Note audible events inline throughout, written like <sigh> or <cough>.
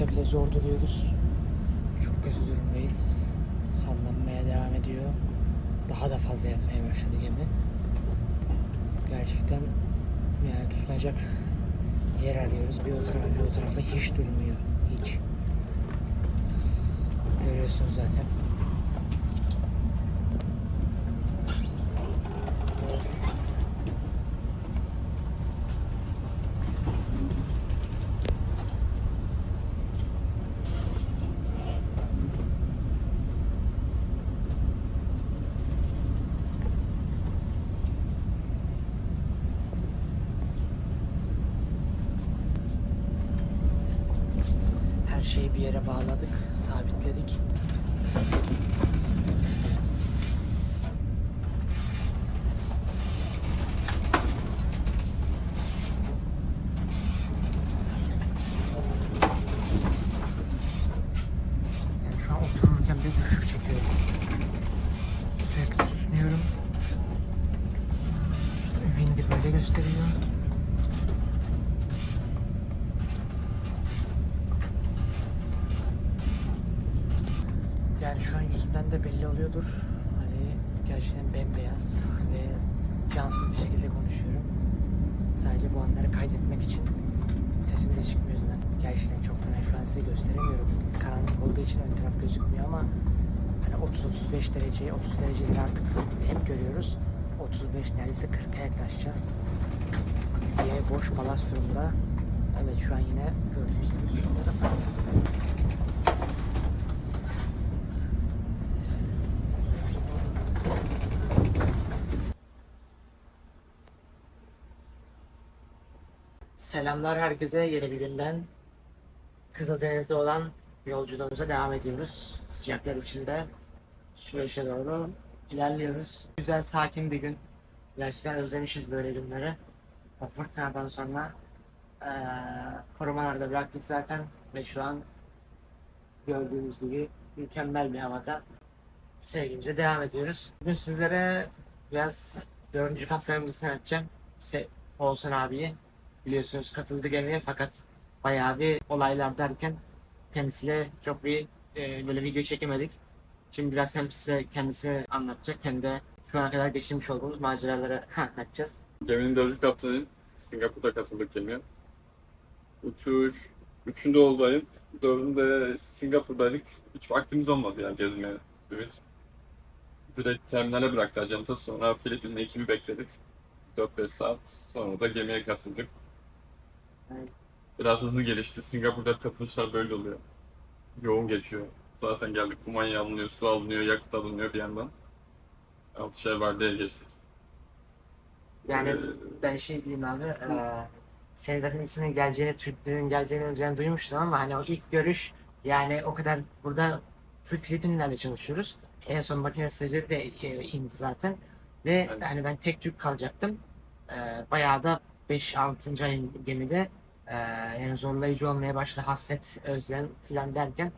ayakta bile zor duruyoruz. Çok kötü durumdayız. Sallanmaya devam ediyor. Daha da fazla yatmaya başladı gemi. Gerçekten yani tutunacak yer arıyoruz. Bir o tarafa bir o tarafa hiç durmuyor. Hiç. Görüyorsunuz zaten. Şeyi bir yere bağladık, sabitledik. Şu an otururken bir düşük çekiyorum. Sürekli tutunuyorum. Wind'i böyle gösteriyor. Yani şu an yüzümden de belli oluyordur. Hani gerçekten bembeyaz <laughs> ve cansız bir şekilde konuşuyorum. Sadece bu anları kaydetmek için sesim de çıkmıyor zaten. Gerçekten çok fena şu an size gösteremiyorum. Karanlık olduğu için ön taraf gözükmüyor ama hani 30-35 derece, 30 dereceleri artık hep görüyoruz. 35 neredeyse 40'a yaklaşacağız. Diye boş palas durumda. Evet şu an yine gördüğünüz gibi bir taraf. Selamlar herkese yeni bir günden. Kızıldeniz'de olan yolculuğumuza devam ediyoruz. Sıcaklar içinde Süveyş'e doğru ilerliyoruz. Güzel sakin bir gün. Gerçekten özlemişiz böyle günleri. O fırtınadan sonra eee korumalarda bıraktık zaten ve şu an gördüğünüz gibi mükemmel bir havada sevgimize devam ediyoruz. Bugün sizlere biraz dördüncü kaptanımızı tanıtacağım. Se Oğuzhan abiyi biliyorsunuz katıldı gemiye fakat bayağı bir olaylar derken kendisiyle çok bir e, böyle video çekemedik. Şimdi biraz hem size kendisi anlatacak hem de şu ana kadar geçirmiş olduğumuz maceraları <laughs> anlatacağız. Geminin dördüncü kaptanıyım. Singapur'da katıldık gemiye. Uçuş üçünde oldu ayın. Dördünde Singapur'daydık. Hiç vaktimiz olmadı yani gezmeye. Evet. Direkt terminale bıraktı acenta. Sonra Filipin'le ekibi bekledik. 4-5 saat. Sonra da gemiye katıldık. Evet. Biraz hızlı gelişti. Singapur'da kapılışlar böyle oluyor. Yoğun geçiyor. Zaten geldik kumanya alınıyor, su alınıyor, yakıt alınıyor bir yandan. Altışar vardiyaya geçtik. Yani Ee, ben şey diyeyim abi, eee senin zaten isminin geleceğini, Türklüğün geleceğini önceden duymuştum ama hani o ilk görüş yani o kadar burada Filipinlerle çalışıyoruz. En son makine stajyeri de e, indi zaten. Ve Aynen. hani ben tek Türk kalacaktım. Eee bayağı da 5-6. ayın gemide eee yani zorlayıcı olmaya başladı. Hasret, özlem filan derken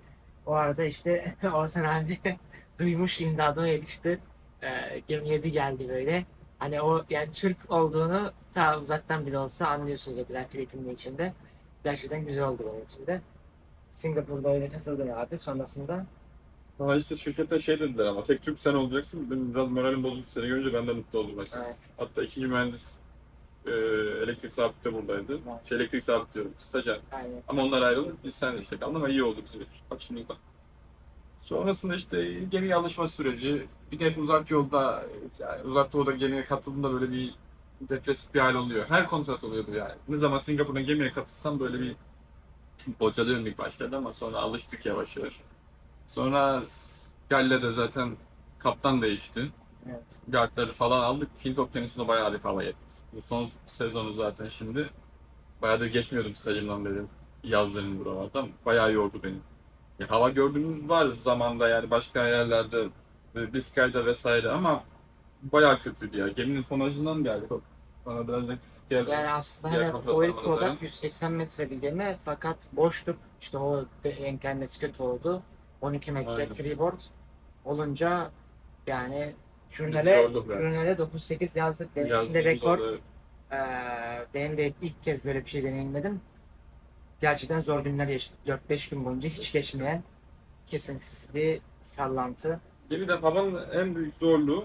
o arada işte <laughs> Oğuzhan abi <laughs> duymuş imdadıma yetişti. Eee gemiye bir geldi böyle. Hani o yani Türk olduğunu ta uzaktan bile olsa anlıyorsunuz dediler Filipin'in içinde. Gerçekten güzel oldu benim için de. Singapur'da öyle katıldım abi. Sonrasında Ama işte şirkette şey dediler ama tek Türk sen olacaksın. Benim biraz moralim bozuldu seni görünce ben de mutlu oldum açıkçası. Evet. Hatta ikinci mühendis e, elektrik sabitte buradaydı. Evet. Şey elektrik sabit diyorum, stajyer. aynen. Ama onlar ayrıldı, biz sen işte kaldı ama iyi olduk bizim açımızdan. Sonrasında işte gemiye alışma süreci, bir de hep uzak yolda, yani uzak doğuda gemiye katıldığında böyle bir depresif bir hal oluyor. Her kontrat oluyordu yani. Ne zaman Singapur'dan gemiye katılsam böyle bir bocalıyorum ilk başlarda ama sonra alıştık yavaş yavaş. Sonra Galle'de zaten kaptan değişti. Evet. Guardları falan aldık. Hint Okyanusu'nda bayağı bir hava yedik. Bu son sezonu zaten şimdi. Bayağıdır geçmiyordum stajımdan beri yazların buralarda. Bayağı yordu beni. Ya, hava gördüğümüz var zamanda yani başka yerlerde böyle Biskay'da vesaire ama bayağı kötüydü ya. Geminin tonajından geldi. Bana biraz da küçük geldi. Yani aslında hani kontratlarla oil nazaran. product 180 metre bir gemi fakat boşluk işte o de- denk gelmesi kötü oldu. 12 metre Aynen. freeboard olunca yani Biz jurnale, yorduk biraz. jurnale 9-8 yazdık. Benim Yazdığımız de rekor. Ee, benim de ilk kez böyle bir şey deneyimledim. gerçekten zor günler yaşadık. 4-5 gün boyunca hiç geçmeyen kesintisiz bir sallantı. Gemide havanın en büyük zorluğu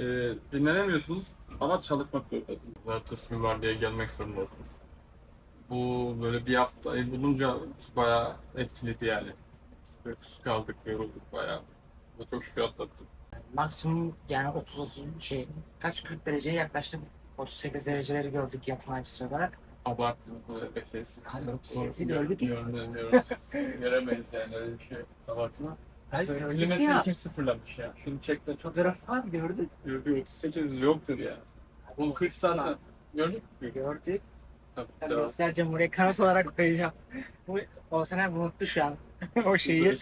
e, dinlenemiyorsunuz ama çalışmak zorundasınız. Ertesi var diye gelmek zorundasınız. Bu böyle bir haftayı bulunca bayağı etkiledi yani. Uykusuz kaldık, yorulduk bayağı. Ama çok şükür atlattık. Maksimum yani 30-30 şey kaç 40 dereceye yaklaştık. 38 dereceleri gördük yatma açısı olarak. Abartma. Hani otuz gördük. Göremeyiz yani öyle bir şey. Abartma. Hayır Klimasını ya. kim sıfırlamış ya? Şunu çekme çok Fotoğraf var gördük. Gördük 38 yoktur ya. Oğlum 40 zaten. Gördük mü? Gördük. Tabii. Devam. göstereceğim buraya kanıt olarak koyacağım. Bu Oğuzhan abi unuttu şu an <laughs> o şeyi.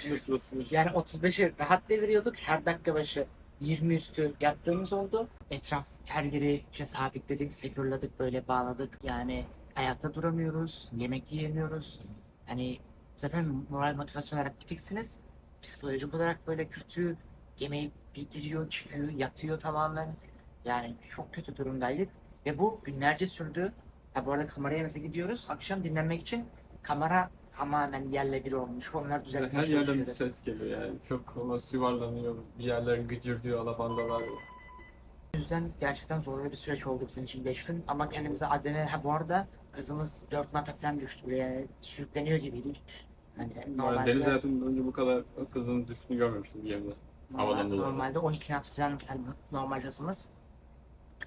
Yani 35'i rahat deviriyorduk. Her dakika başı 20 üstü yattığımız oldu. Etraf her yeri işte sabitledik, sekürladık, böyle bağladık. Yani ayakta duramıyoruz, yemek yiyemiyoruz. Hani zaten moral motivasyon olarak bitiksiniz. Psikolojik olarak böyle kötü. Yemeği bir giriyor, çıkıyor, yatıyor tamamen. Yani çok kötü durumdaydık. Ve bu günlerce sürdü. Ha bu arada kameraya mesela gidiyoruz. Akşam dinlenmek için kamera tamamen yerle bir olmuş. Onları düzeltmeye Her yerden bir çalışıyoruz. ses geliyor yani. Çok ona yuvarlanıyor. Bir yerler gıcır diyor, alabandalar. O yüzden gerçekten zorlu bir süreç oldu bizim için 5 gün. Ama kendimize adene, ha bu arada kızımız 4 nata falan düştü. Böyle sürükleniyor gibiydik. Hani Yani normalde, deniz hayatımda önce bu kadar kızın düştüğünü görmemiştim bir yerde. havadan dolayı. normalde 12 nat falan yani normal hızımız.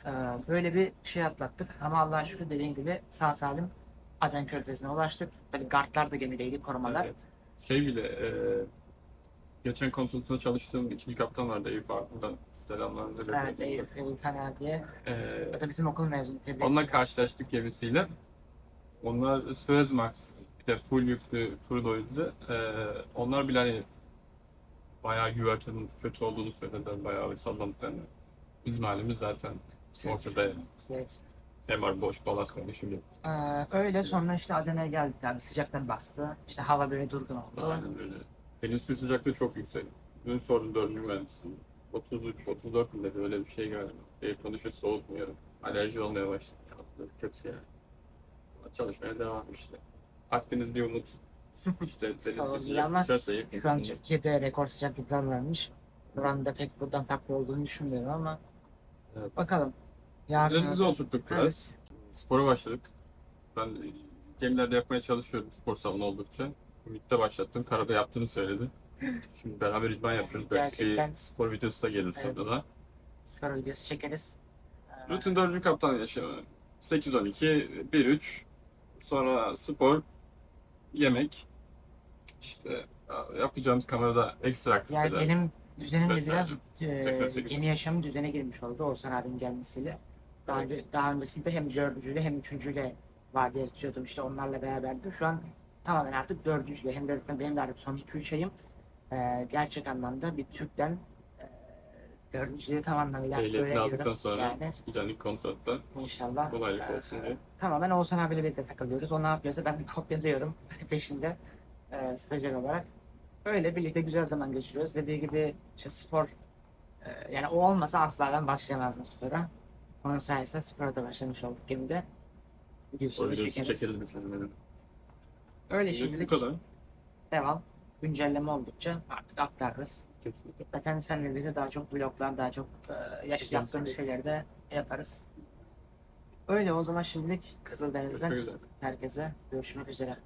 Ee, böyle bir şey atlattık. Ama Allah'a şükür dediğim gibi sağ salim Aden Körfezi'ne ulaştık. Tabii guardlar da gemideydi, korumalar. Evet. Şey bile, e, geçen konsolosluğunda çalıştığım ikinci kaptan vardı Eyüp abi. Buradan selamlarınızı Evet, Eyüp, Eyüp abiye. E, O da bizim okul mezunu. onunla karşılaştık gemisiyle. Onlar Suez Max, bir de full yüklü Trudeau'ydu. E, onlar bile hani bayağı güvertenin kötü olduğunu söylediler. Bayağı sallandıklarını. Bizim halimiz zaten ortada. Yes. MR boş, balast konuşuyor. Ee, öyle sonra işte Adana'ya geldik abi sıcaktan bastı. İşte hava böyle durgun oldu. Aynen öyle. Deniz suyu sıcaklığı çok yüksek. Dün sordum dördüncü mühendisim. 33-34 mi dedi öyle bir şey görmedim. Ev konuşuyor soğutmuyorum. Alerji olmaya başladı. Tatlı, kötü yani. Çalışmaya devam işte. Akdeniz bir umut. <laughs> işte deniz suyu sıcak düşerse yakın. Şu an Türkiye'de rekor sıcaklıklar varmış. Buranın da pek buradan farklı olduğunu düşünmüyorum ama Evet. bakalım. Yarın Üzerimize oturttuk biraz. Evet. Spora başladık. Ben e, gemilerde yapmaya çalışıyorum spor salonu oldukça. Ümit'te başlattım. Karada yaptığını söyledi. Şimdi beraber idman yapıyoruz. Belki Gerçekten. spor videosu da gelir Evet. sonra da. spor videosu çekeriz. Ee, Rutin 4. kaptan yaşamı. 8-12, 1-3, sonra spor, yemek, işte yapacağımız kamerada ekstra Yani aktiviteler. benim düzenim de biraz e, sekiz. yeni yaşamın düzene girmiş oldu Oğuzhan abinin gelmesiyle. Daha, önce, daha öncesinde hem dördüncüyle hem üçüncüyle vardiya tutuyordum işte onlarla beraberdim. Şu an tamamen artık dördüncüyle hem de zaten benim de artık son 2-3 ayım e, gerçek anlamda bir Türk'ten e, dördüncülüğe tam anlamıyla Ehliyetini aldıktan sonra Yani ilk kontratta inşallah kolaylık olsun diye. tamamen Oğuzhan abiyle birlikte takılıyoruz. O ne yapıyorsa ben de <laughs> kopyalıyorum <laughs> peşinde e, stajyer olarak. Öyle birlikte güzel zaman geçiriyoruz. Dediği gibi işte spor e, yani o olmasa asla ben başlayamazdım spora. Onun sayesinde spora da başlamış olduk gemide. Videosunu çekeriz. bir tane. Öyle Bu şimdilik kadar. devam. Güncelleme oldukça artık aktarırız. Kesinlikle. Zaten seninle birlikte daha çok vloglar, daha çok e, yaş yaptığımız şeyleri de yaparız. Öyle o zaman şimdilik Kızıldeniz'den herkese görüşmek üzere.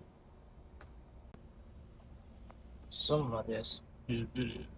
Son mu diyorsun? Bir, bir,